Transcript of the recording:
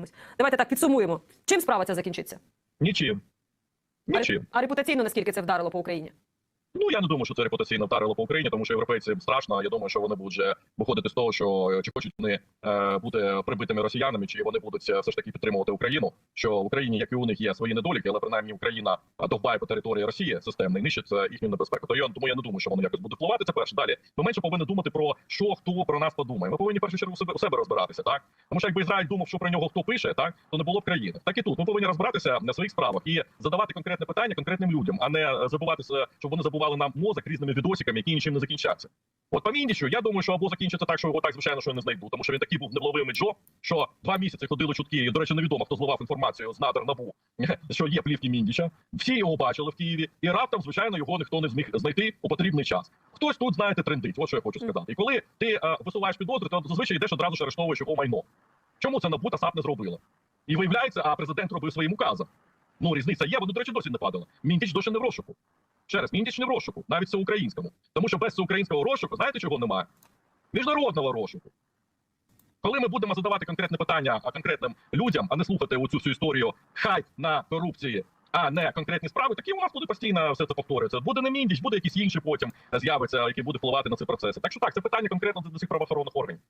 подивимось. Давайте так підсумуємо. Чим справа ця закінчиться? Нічим. Нічим. а репутаційно наскільки це вдарило по Україні? Ну я не думаю, що це репутаційно вдарило по Україні, тому що європейцям страшно. Я думаю, що вони будуть вже виходити з того, що е, чи хочуть вони е, бути прибитими росіянами, чи вони будуть е, все ж таки підтримувати Україну. Що в Україні, як і у них, є свої недоліки, але принаймні Україна довбає по території Росії системно і нищить їхню небезпеку. То я тому я не думаю, що воно якось буде впливати. Це перше. Далі ми менше повинні думати про що хто про нас подумає. Ми повинні в першу чергу у себе розбиратися, так тому що якби Ізраїль думав, що про нього хто пише, так то не було б країни. Так і тут ми повинні розбиратися на своїх справах і задавати конкретне питання конкретним людям, а не забуватися, щоб вони забували нам мозок різними відосиками, які нічим не закінчаться. От по Міндічу, я думаю, що або закінчиться так, що його так звичайно що я не знайду, тому що він такий був невловимий Джо, що два місяці ходили чутки. І, до речі, невідомо хто зливав інформацію з надр набу, що є плівки Міндіча. Всі його бачили в Києві, і раптом, звичайно, його ніхто не зміг знайти у потрібний час. Хтось тут знаєте трендить. От що я хочу сказати. І коли ти е, висуваєш підозри, то зазвичай йдеш одразу ж арештовуєш його майно. Чому це НАБУ та САП не зробило? І виявляється, а президент робив своїм указом. Ну, різниця є, вони, до речі, досі не падали. Міндіч досі не в розшуку. Раз, не в розшуку, навіть всеукраїнському. Тому що без всеукраїнського розшуку, знаєте, чого немає? Міжнародного розшуку. Коли ми будемо задавати конкретне питання конкретним людям, а не слухати оцю всю історію хайп на корупції, а не конкретні справи, такі у нас буде постійно все це повторюється. Буде не міндіч, буде якийсь інший потім з'явиться, який буде впливати на ці процеси. Так що так, це питання конкретно до цих правоохоронних органів.